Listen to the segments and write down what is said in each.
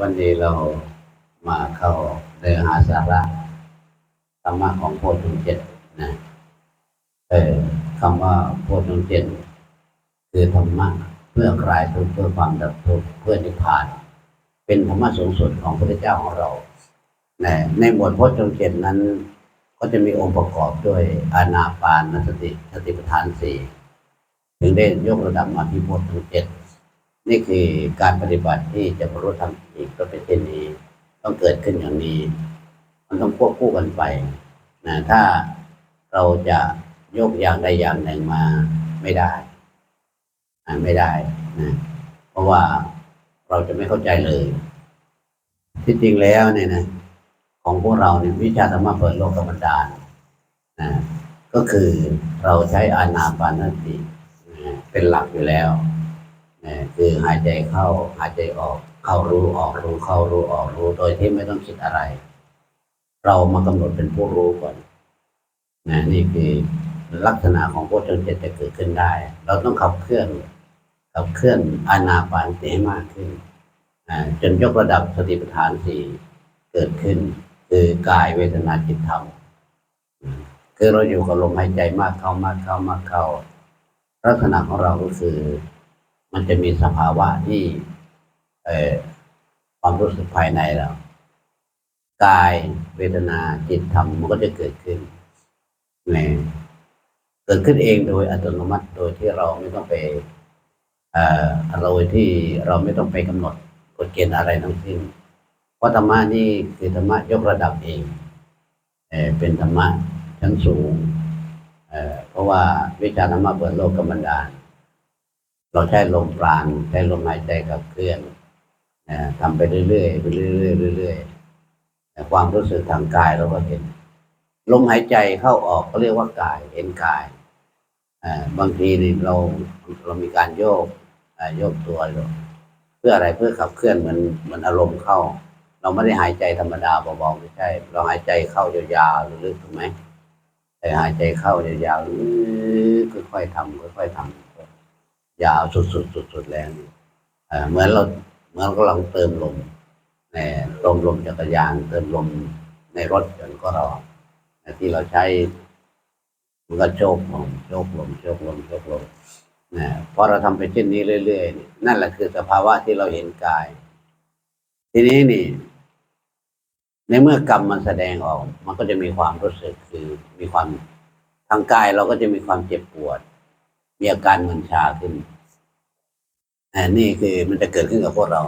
วันนี้เรามาเข้าเนื้อหาสาระธรรมะของโพธิญเจ็ดนะเออคำว่าโพธิญเจ็ดคือธรรมะเพื่อคลายทุกข์เพื่อความดับทุกข์เพื่อนิพพาน เป็นธรรมะสูงสุดของพระเจ้าของเราในในหมวดโพธิญเจ็ดนั้น ก็จะมีองค์ประกอบด้วยอานาปานสติสติปัฏฐานสี่ถึงได้ยกระดับมาที่โพธิญเจ็ด นี่คือการปฏิบัติที่จะบรรลุธรรมอีกก็เป็นเช่นนี้ ต้องเกิดขึ้นอย่างนี้ มันต้องควบคู่กันไปนะถ้าเราจะยกอย่างใดอย่างหนึ่งมาไม่ได้ไม่ได้นะเพราะว่าเราจะไม่เข้าใจเลย ที่จริงแล้วเนี่ยนะของพวกเราเนี่ยวิชาธรรมะเปิดโลกธรรมดาลนะก็คือเราใช้อานาปานสตินะเป็นหลักอยู่แล้ว คือหายใจเข้าหายใจออก เข้ารู้ออกรู้เข้ารู้ออกรู้โดยที่ไม่ต้องคิดอะไร เรามากำหนดเป็นผู้รู้ก่อนนะนี่คือลักษณะของโพชฌงเจตจะเกิดขึ้นได้ เราต้องขับเคลื่อนขับเคลื่อนอานาปานสติให้มากขึ้นนะจนยกระดับสติปัฏฐานสี่เกิดขึ้น คือกายเวทนาจิตธรรมคือเราอยู่กับลมหายใจมากเข้ามากเข้ามากเข้าลักษณะของเราก็คือ มันจะมีสภาวะที่เอความรู้สึกภายในเรากายเวทนาจิตธรรมมันก็จะเกิดขึ้นในเกิดขึ้นเองโดยอัตโนมัติโดยที่เราไม่ต้องไปเออโดยที่เราไม่ต้องไปกำหนดกฎเกณฑ์อะไรทั้งสิ้นเพราะธรรมะนี่คือธรรมะยกระดับเองเอเป็นธรรมะชั้นสูงเเพราะว่าวิชาธรรมะเปิดโลกกำบันดาล เราใช้ลมปราณใช้ลมหายใจกับเคลื่อนนะทำไปเรื่อยๆไปเรื่อยๆเรื่อยๆแต่ความรู้สึกทางกายเราก็เห็น ลมหายใจเข้าออกก็เรียกว่ากายเห็นกายบางทีนี่เราเรามีการโยกโยกตัวเพื่ออะไรเพื่อขับเคลื่อนเหมือนเหมือนอารมณ์เข้า เราไม่ได้หายใจธรรมดาเบาๆไม่ใช่ เราหายใจเข้ายาวๆลึกๆถูกไหมแต่หายใจเข้ายาวๆค่อยๆทำค่อยๆทำ ยาวสุดๆสุดๆแรงเหมือนเราเหมือนเราลังเติมลมในเติมลมจักรยานเติมลมในรถยนต์ก็เราที่เราใช้มันก็โชกลมโชกลมโชกลมโชกลมนะพอเราทำไปเช่นนี้เรื่อยๆนี่นั่นแหละคือสภาวะที่เราเห็นกาย ทีนี้นี่ ในเมื่อกรรมมันแสดงออก มันก็จะมีความรู้สึกคือมีความทางกายเราก็จะมีความเจ็บปวด มีอาการมึนชาขึ้นอันนี่คือมันจะเกิดขึ้นกับพวกเรา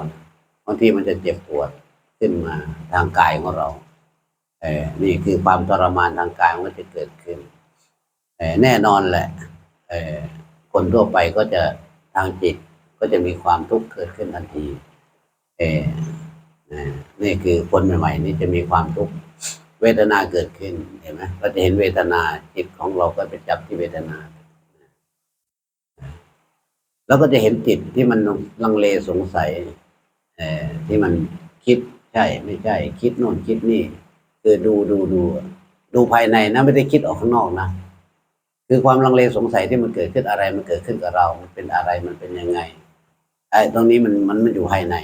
บางทีมันจะเจ็บปวดขึ้นมาทางกายของเราเออนี่คือความทรมานทางกายมันจะเกิดขึ้นเออแน่นอนแหละเออคนทั่วไปก็จะทางจิตก็จะมีความทุกข์เกิดขึ้นทันที เออนะนี่คือคนใหม่ๆนี่จะมีความทุกข์เวทนาเกิดขึ้นเห็นไหมเราจะเห็นเวทนาจิตของเราก็ไปจับที่เวทนา แล้วก็จะเห็นจิตที่มันลังเลสงสัยที่มันคิดใช่ไม่ใช่ คิดโน่นคิดนี่ คือดูดูดู ดูภายในนะไม่ได้คิดออกข้างนอกนะคือความลังเลสงสัยที่มันเกิดขึ้นอะไรมันเกิดขึ้นกับเรา มันเป็นอะไรมันเป็นยังไงไอ้ตรงนี้มันมันมันอยู่ภายใน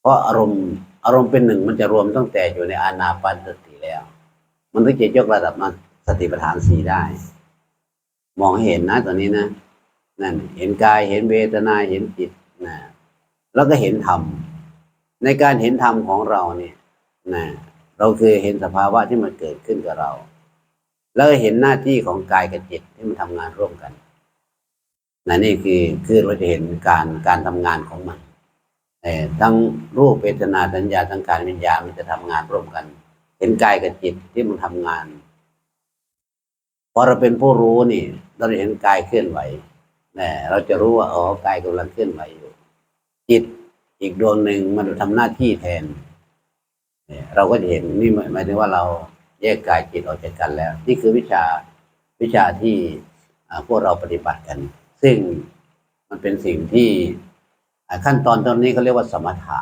เพราะอารมณ์อารมณ์เป็นหนึ่งมันจะรวมตั้งแต่อยู่ในอานาปานสติแล้ว มันถึงจะยกระดับมาสติปัฏฐานสี่ได้ มองให้เห็นนะตอนนี้นะ นั่นเห็นกายเห็นเวทนาเห็นจิตนะแล้วก็เห็นธรรมในการเห็นธรรมของเราเนี่ยนะเราคือเห็นสภาวะที่มันเกิดขึ้นกับเรา แล้วก็เห็นหน้าที่ของกายกับจิตที่มันทำงานร่วมกันนะนี่คือคือเราจะเห็นการการทำงานของมันเอ่ทั้งรูปเวทนาสัญญาทั้งการวิญญาณมันจะทำงานร่วมกัน เห็นกายกับจิตที่มันทำงานพอเราเป็นผู้รู้นี่ เราจะเห็นกายเคลื่อนไหว นะเราจะรู้ว่าอ๋อกายกำลังเคลื่อนไหวอยู่ จิตอีกดวงหนึ่งมันทำหน้าที่แทนเนี่ยเราก็จะเห็นนี่หมายถึงว่าเราแยกกายจิตออกจากกันแล้ว นี่คือวิชาวิชาที่พวกเราปฏิบัติกัน ซึ่งมันเป็นสิ่งที่ขั้นตอนตอนนี้เขาเรียกว่าสมถะ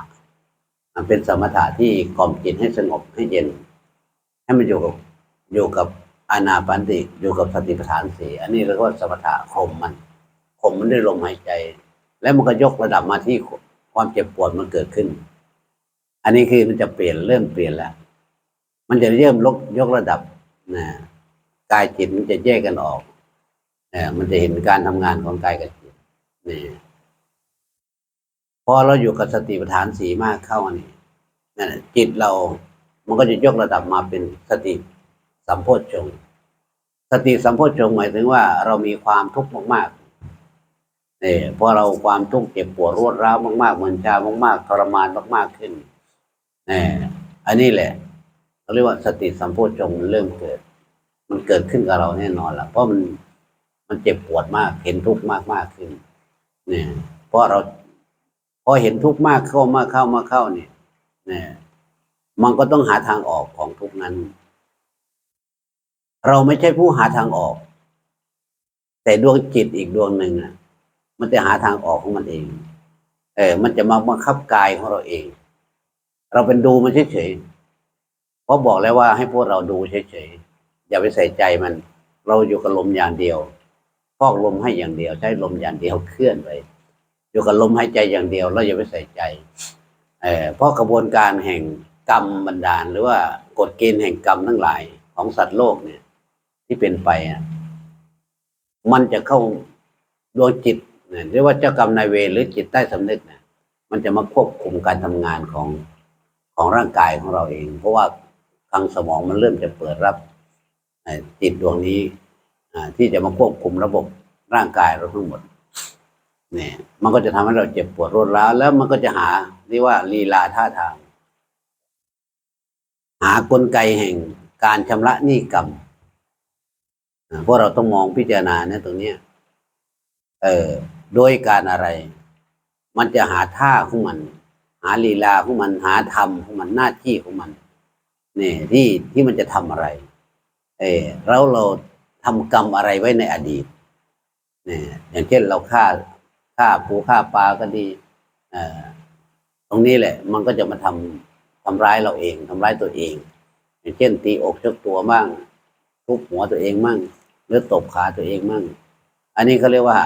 มันเป็นสมถะที่กล่อมจิตให้สงบให้เย็น ให้มันอยู่กับอยู่กับอานาปันติอยู่กับสติปัฏฐานสี่อันนี้เรียกว่าสมถะข่มมัน ข่มมันด้วยลมหายใจ แล้วมันก็ยกระดับมาที่ความเจ็บปวดมันเกิดขึ้น อันนี้คือมันจะเปลี่ยนเริ่มเปลี่ยนแล้วมันจะเริ่มลกยกระดับนะกายจิตมันจะแยกกันออกเออมันจะเห็นการทำงานของกายกับจิตนี่พอเราอยู่กับสติปัฏฐานสีมากเข้านี่นั่นน่ะจิตเรา มันก็จะยกระดับมาเป็นสติสัมโพชฌงค์สติสัมโพชฌงค์หมายถึงว่าเรามีความทุกข์มาก เนี่ยพอเราความทุกข์เจ็บปวดรวดร้าวมากๆเหมือนชามากๆทรมานมากๆขึ้นเนี่ยอันนี้แหละเขาเรียกว่าสติสัมโพชฌงค์มันเริ่มเกิด มันเกิดขึ้นกับเราแน่นอนละเพราะมันมันเจ็บปวดมาก เห็นทุกข์มากมากๆขึ้นเนี่ยเพราะเราพอเห็นทุกข์มากเข้ามากเข้ามาเข้าเนี่ยเนี่ยมันก็ต้องหาทางออกของทุกนั้น เราไม่ใช่ผู้หาทางออก แต่ดวงจิตอีกดวงหนึ่งอะ มันจะหาทางออกของมันเอง เออ มันจะมาบังคับกายของเราเอง เราเป็นดูมันเฉยๆเพราะบอกแล้วว่าให้พวกเราดูเฉยๆอย่าไปใส่ใจมัน เราอยู่กับลมอย่างเดียวฟอกลมให้อย่างเดียว ใช้ลมอย่างเดียวเคลื่อนไปอยู่กับลมหายใจอย่างเดียวเราอย่าไปใส่ใจ เอ่อเพราะกระบวนการแห่งกรรมบันดาล หรือว่ากฎเกณฑ์แห่งกรรมทั้งหลายของสัตว์โลกเนี่ย ที่เป็นไปอะมันจะเข้าดวงจิต เนี่ยเรียกว่าเจ้ากรรมนายเวรหรือจิตใต้สำนึกเนี่ยมันจะมาควบคุมการทำงานของของร่างกายของเราเอง เพราะว่าทางสมองมันเริ่มจะเปิดรับจิตดวงนี้ที่จะมาควบคุมระบบร่างกายเราทั้งหมดเนี่ยมันก็จะทำให้เราเจ็บปวดรวดร้าวแล้วมันก็จะหาเรียกว่าลีลาท่าทาง หากลไกแห่งการชำระหนี้กรรมเพราะเราต้องมองพิจารณาเนี่ยตรงเนี้ย เออ โดยการอะไร มันจะหาท่าของมัน หาลีลาของมันหาธรรมของมันหน้าที่ของมันเนี่ยที่ที่มันจะทำอะไร เออแล้วเราทำกรรมอะไรไว้ในอดีตเนี่ยอย่างเช่นเราฆ่าฆ่าปูฆ่าปลาก็ดีเอ่อตรงนี้แหละ มันก็จะมาทำทำร้ายเราเองทำร้ายตัวเอง อย่างเช่น ตีอกชกตัวมั่งทุบหัวตัวเองมั่งหรือตบขาตัวเองมั่ง อันนี้เขาเรียกว่า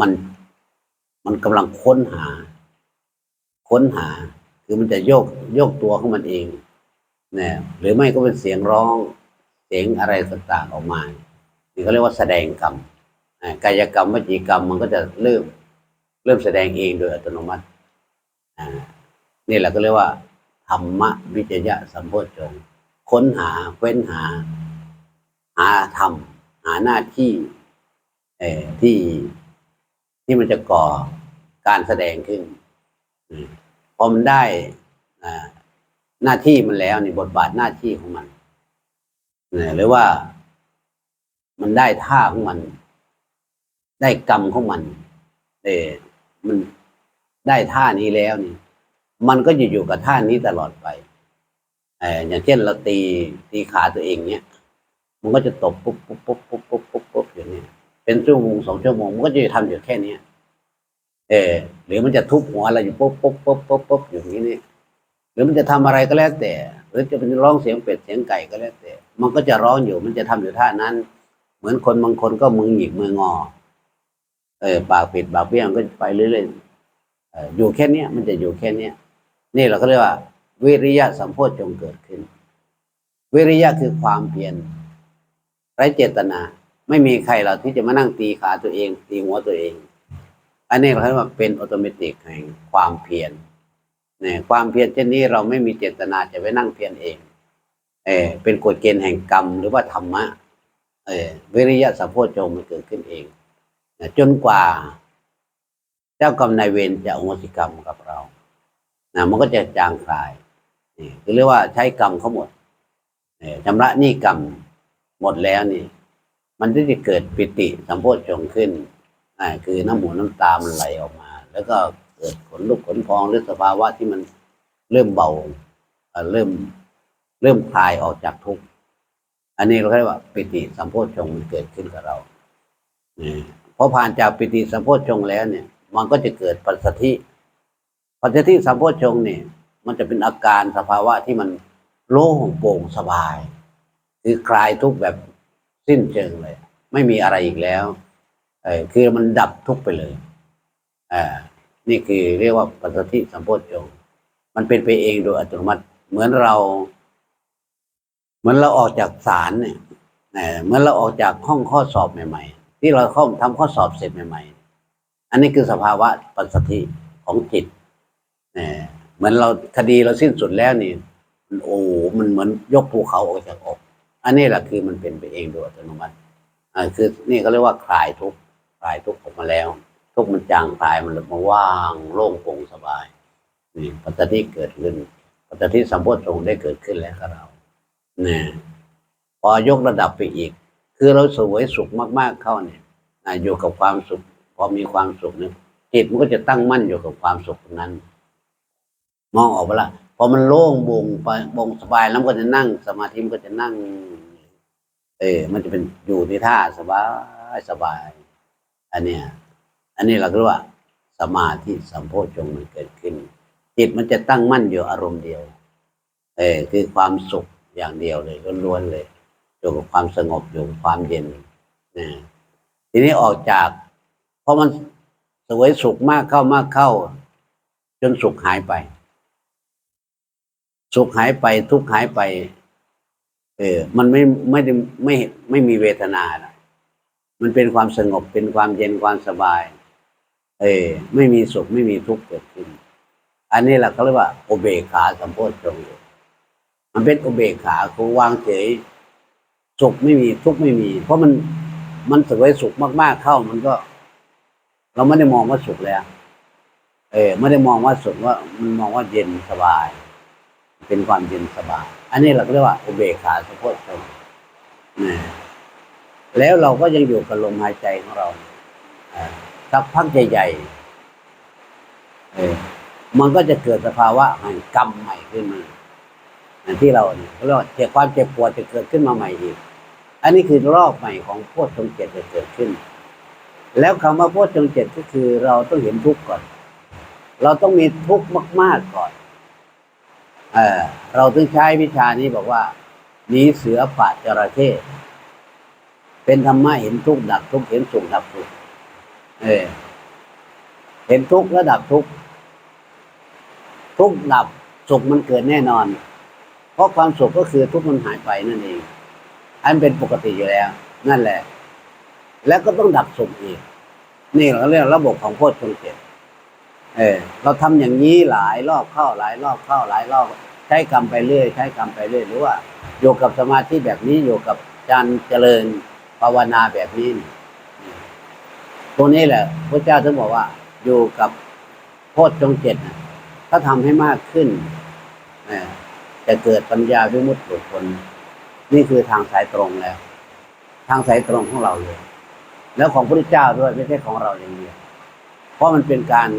มันมันกำลังค้นหา ค้นหา คือมันจะโยกโยกตัวของมันเองเนี่ยหรือไม่ก็เป็นเสียงร้องเสียงอะไรต่างๆออกมานี่เขาเรียกว่าแสดงกรรมกายกรรมวจีกรรมมันก็จะเริ่ม เริ่มแสดงเองโดยอัตโนมัตินี่แหละก็เรียกว่าธรรมวิจยะสัมโพชฌงค้นหาเฟ้นหา หาธรรม หาหน้าที่ที่ ที่มันจะก่อการแสดงขึ้นพอมันได้หน้าที่มันแล้วนี่บทบาทหน้าที่ของมันหรือว่ามันได้ท่าของมัน ได้กรรมของมันเออมันได้ท่านี้แล้วนี่ มันก็จะอยู่กับท่านี้ตลอดไปเอออย่างเช่นเราตีตีขาตัวเองเนี้ยมันก็จะตบปุ๊บปุ๊บปุ๊บปุ๊บปุ๊บปุ๊บปุ๊บอย่างนี้ เป็นชั่วโมงสองชั่วโมงมันก็จะทำอยู่แค่เนี้ยเออหรือมันจะทุบหัวเรอยู่ปุ๊บปุ๊บปุ๊บปุ๊บปุ๊บอย่างนี้นี่หรือมันจะทำอะไรก็แล้วแต่ หรือจะเป็นร้องเสียงเป็ดเสียงไก่ก็แล้วแต่ มันก็จะร้องอยู่มันจะทำอยู่ท่านั้น เหมือนคนบางคนก็มือหงิกมืองอ เออปากปิดปากเบี้ยมันก็ไปเรื่อยๆอยู่แค่เนี้ยมันจะอยู่แค่เนี้ยนี่เราก็เรียกว่า วิริยะสัมโพชฌงเกิดขึ้น วิริยะคือความเพียรไร้เจตนา ไม่มีใครเราที่จะมานั่งตีขาตัวเอง ตีหัวตัวเอง อันนี้เราเรียกว่าเป็นอัตโนมัติแห่งความเพียรเนี่ยความเพียรเช่นนี้เราไม่มีเจตนาจะไปนั่งเพียรเอง เออเป็นกฎเกณฑ์แห่งกรรมหรือว่าธรรมะ เออวิริยะสัมโพชงมันเกิดขึ้นเองนะจนกว่า เจ้ากรรมนายเวรจะอโหสิกรรมกับเรานะมันก็จะจางคลายนี่คือเรียกว่าใช้กรรมเขาหมดเอ่อชำระหนี้กรรมหมดแล้วนี่ มันก็จะเกิดปิติสัมโพชฌงขึ้นอ่าคือน้ำหูน้ำตามันไหลออกมา แล้วก็เกิดขนลุกขนพองหรือสภาวะที่มันเริ่มเบาเริ่มเริ่มคลายออกจากทุกข์อันนี้เราเรียกว่าปิติสัมโพชฌงมันเกิดขึ้นกับเราเนี่ยพอผ่านจากปิติสัมโพชฌงแล้วเนี่ย มันก็จะเกิดปัสสธิปัสสธิสัมโพชฌงเนี่ย มันจะเป็นอาการสภาวะที่มันโล่งโปร่งสบาย คือคลายทุกข์แบบ สิ้นเชิงเลย ไม่มีอะไรอีกแล้วเออคือมันดับทุกไปเลยเออนี่คือเรียกว่าปัสสติสัมโพชฌงมันเป็นไปเองโดยอัตโนมัติ เหมือนเรา เหมือนเราออกจากศาลเนี่ยเหมือนเราออกจากห้องข้อสอบใหม่ ๆ ที่เราเข้าทำข้อสอบเสร็จใหม่ ๆ อันนี้คือสภาวะปัสสติของจิตเอ่อเหมือนเราคดีเราสิ้นสุดแล้วนี่ โอ้โหมันเหมือนยกภูเขาออกจากอก อันนี้แหละคือมันเป็นไปเองโดยอัตโนมัติอ่าคือนี่ก็เรียกว่าคลายทุกคลายทุกข์ออกมาแล้ว ทุกข์มันจางคลายมันมาว่างโล่งโปร่งสบายนี่ปัจจัยที่เกิดขึ้นปัจจัยที่สัมโพชฌงค์ได้เกิดขึ้นแล้วกับเราเนี่ยพอยกระดับไปอีก คือเราสวยสุขมาก ๆเข้าเนี่ยอ่าอยู่กับความสุข พอมีความสุขเนี่ยจิตมันก็จะตั้งมั่นอยู่กับความสุขนั้น มองออกไปละ พอมันโล่งโปร่งไปโปร่งสบายแล้วมันก็จะนั่ง สมาธิมันก็จะนั่ง เออมันจะเป็นอยู่ที่ท่าสบายสบาย อันเนี้ยอันนี้เราเรียกว่า สมาธิสัมโพชฌงค์มันเกิดขึ้น จิตมันจะตั้งมั่นอยู่อารมณ์เดียว เออคือความสุขอย่างเดียวเลยล้วนๆเลยอยู่กับความสงบอยู่กับความเย็นนะทีนี้ออกจากเพราะมันสวยสุขมากเข้ามากเข้า จนสุขหายไป สุขหายไปทุกข์หายไป เออ มันไม่ไม่ได้ไม่ไม่มีเวทนานะมันเป็นความสงบเป็นความเย็นความสบาย เออ ไม่มีสุขไม่มีทุกข์เกิดขึ้น อันนี้แหละเขาเรียกว่าอุเบกขาสัมโพชฌงค์มันเป็นอุเบกขาคือวางเฉยสุขไม่มีทุกข์ไม่มี เพราะมันมันสวยสุขมาก ๆ เข้ามันก็ เราไม่ได้มองว่าสุขแล้ว เออไม่ได้มองว่าสุขว่ามันมองว่าเย็นสบาย เป็นความเย็นสบาย อันนี้เราก็เรียกว่าอุเบกขาสัมโพชฌงนะแล้วเราก็ยังอยู่กับลมหายใจของเราอ่าสักพักใหญ่ๆมันก็จะเกิดสภาวะแห่งกรรมใหม่ขึ้นมาที่เราเนี่ยเรียกว่าเจ็บความเจ็บปวดจะเกิดขึ้นมาใหม่อีก อันนี้คือรอบใหม่ของโพชฌงเจ็ดจะเกิดขึ้น แล้วคำว่าโพชฌงเจ็ดก็คือเราต้องเห็นทุกข์ก่อน เราต้องมีทุกข์มาก ๆก่อน เออเราต้องใช้วิชานี้บอกว่าหนีเสือป่าจระเข้เป็นธรรมะเห็นทุกข์ดับทุกข์เห็นสุขดับทุกข์เออเห็นทุกข์แล้วดับทุกข์ทุกข์ดับสุขมันเกิดแน่นอน เพราะความสุขก็คือทุกข์มันหายไปนั่นเอง อันเป็นปกติอยู่แล้ว นั่นแหละ แล้วก็ต้องดับสุขอีก นี่เราเรียกระบบของโพชฌงค์เจ็ดเออ เราทำอย่างนี้หลายรอบเข้าหลายรอบเข้าหลายรอบ ใช้กรรมไปเรื่อย ใช้กรรมไปเรื่อย หรือว่าอยู่กับสมาธิแบบนี้อยู่กับการเจริญภาวนาแบบนี้ตรงนี้แหละพระเจ้าถึงบอกว่า อยู่กับโพชฌงเจ็ดนะถ้าทำให้มากขึ้นจะเกิดปัญญาวิมุตติหลุดพ้นนี่คือทางสายตรงแล้ว ทางสายตรงของเราเลย แล้วของพระเจ้าด้วยไม่ใช่ของเราอย่างเดียวเพราะมันเป็นการ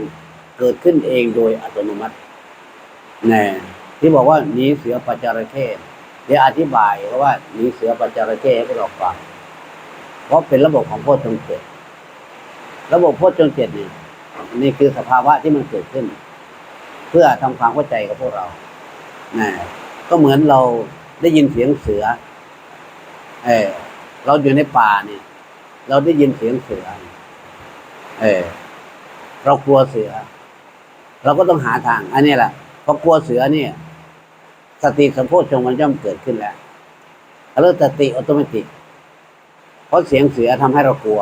เกิดขึ้นเองโดยอัตโนมัติแน่ ที่บอกว่าหนีเสือปัจจระเข้เดี๋ยวอธิบายเพราะว่าหนีเสือปัจจระเข้ให้พวกเราฟังเพราะเป็นระบบของโพชฌงเจ็ดระบบโพชฌงเจ็ดนี่นี่คือสภาวะที่มันเกิดขึ้น เพื่อทำความเข้าใจกับพวกเรานะก็เหมือนเราได้ยินเสียงเสือ เออเราอยู่ในป่าเนี่ย เราได้ยินเสียงเสือ เออเรากลัวเสือ เราก็ต้องหาทาง อันนี้แหละพอกลัวเสือเนี่ย สติสัมโพชฌงค์มันย่อมเกิดขึ้นแล้วเรื่องสติอัตโนมัติเพราะเสียงเสือทำให้เรากลัว